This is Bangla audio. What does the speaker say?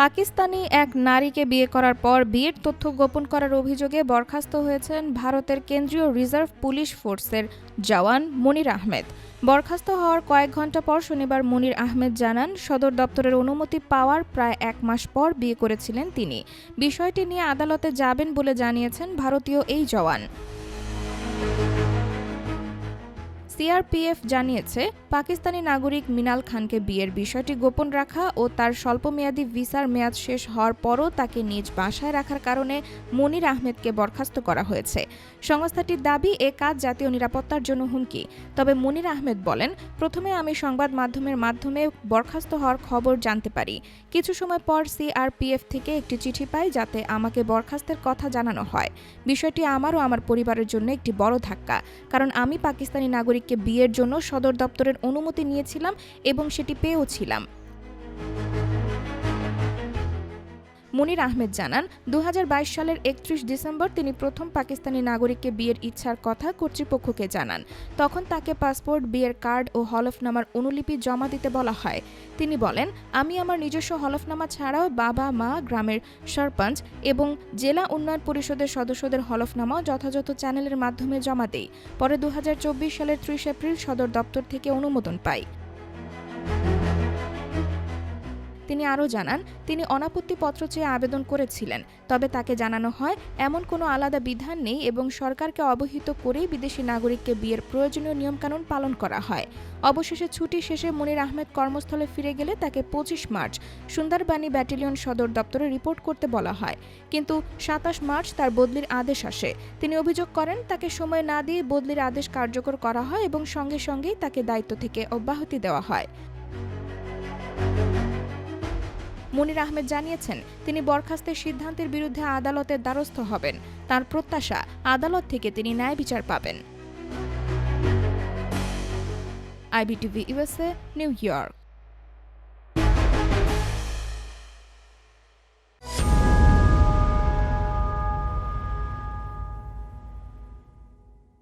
পাকিস্তানি এক নারীকে বিয়ে করার পর বিয়ের তথ্য গোপন করার অভিযোগে বরখাস্ত হয়েছেন ভারতের কেন্দ্রীয় রিজার্ভ পুলিশ ফোর্সের জওয়ান মনির আহমেদ। বরখাস্ত হওয়ার কয়েক ঘণ্টা পর শনিবার মনির আহমেদ জানান, সদর দপ্তরের অনুমতি পাওয়ার প্রায় এক মাস পর বিয়ে করেছিলেন তিনি। বিষয়টি নিয়ে আদালতে যাবেন বলে জানিয়েছেন ভারতীয় এই জওয়ান। সিআরপিএফ জানিয়েছে, পাকিস্তানি নাগরিক মিনাল খানকে বিয়ের বিষয়টি গোপন রাখা ও তার স্বল্পমেয়াদী ভিসার মেয়াদ শেষ হওয়ার পরও তাকে নিজ বাসায় রাখার কারণে মনির আহমেদকে বরখাস্ত করা হয়েছে। সংস্থাটির দাবি, এ কাজ জাতীয় নিরাপত্তার জন্য হুমকি। তবে মনির আহমেদ বলেন, প্রথমে আমি সংবাদ মাধ্যমের মাধ্যমে বরখাস্ত হওয়ার খবর জানতে পারি। কিছু সময় পর সিআরপিএফ থেকে একটি চিঠি পাই যাতে আমাকে বরখাস্তের কথা জানানো হয়। বিষয়টি আমার ও আমার পরিবারের জন্য একটি বড় ধাক্কা, কারণ আমি পাকিস্তানি নাগরিককে বিয়ের জন্য সদর দপ্তরের অনুমতি নিয়েছিলাম এবং সেটি পেয়েও ছিলাম। মনির আহমেদ জানান দু হাজার বাইশ সালের একত্রিশ ডিসেম্বর তিনি প্রথম পাকিস্তানি নাগরিককে বিয়ের ইচ্ছার কথা কর্তৃপক্ষকে জানান। তখন তাকে পাসপোর্ট, বিয়ের কার্ড ও হলফনামার অনুলিপি জমা দিতে বলা হয়। তিনি বলেন, আমি আমার নিজস্ব হলফনামা ছাড়াও বাবা, মা, গ্রামের সরপঞ্চ এবং জেলা উন্নয়ন পরিষদের সদস্যদের হলফনামাও যথাযথ চ্যানেলের মাধ্যমে জমা দেই। পরে দু হাজার চব্বিশ সালের ত্রিশ এপ্রিল সদর দপ্তর থেকে অনুমোদন পাই। তিনি আরও জানান, তিনি অনাপত্তি পত্র চেয়ে আবেদন করেছিলেন, তবে তাকে জানানো হয়, এমন কোনো আলাদা বিধান নেই এবং সরকারকে অবহিত করেই বিদেশি নাগরিককে বিয়ের প্রয়োজনীয় নিয়মকানুন পালন করা হয়। অবশেষে ছুটি শেষে মনির আহমেদ কর্মস্থলে ফিরে গেলে তাকে পঁচিশ মার্চ সুন্দরবাণী ব্যাটালিয়ন সদর দপ্তরে রিপোর্ট করতে বলা হয়। কিন্তু সাতাশ মার্চ তার বদলির আদেশ আসে। তিনি অভিযোগ করেন, তাকে সময় না দিয়ে বদলির আদেশ কার্যকর করা হয় এবং সঙ্গে সঙ্গেই তাকে দায়িত্ব থেকে অব্যাহতি দেওয়া হয়। মনির আহমেদ জানিয়েছেন, তিনি বরখাস্তের সিদ্ধান্তের বিরুদ্ধে আদালতের দ্বারস্থ হবেন। তার প্রত্যাশা, আদালত থেকে তিনি ন্যায় বিচার পাবেন। IBTV USA New York.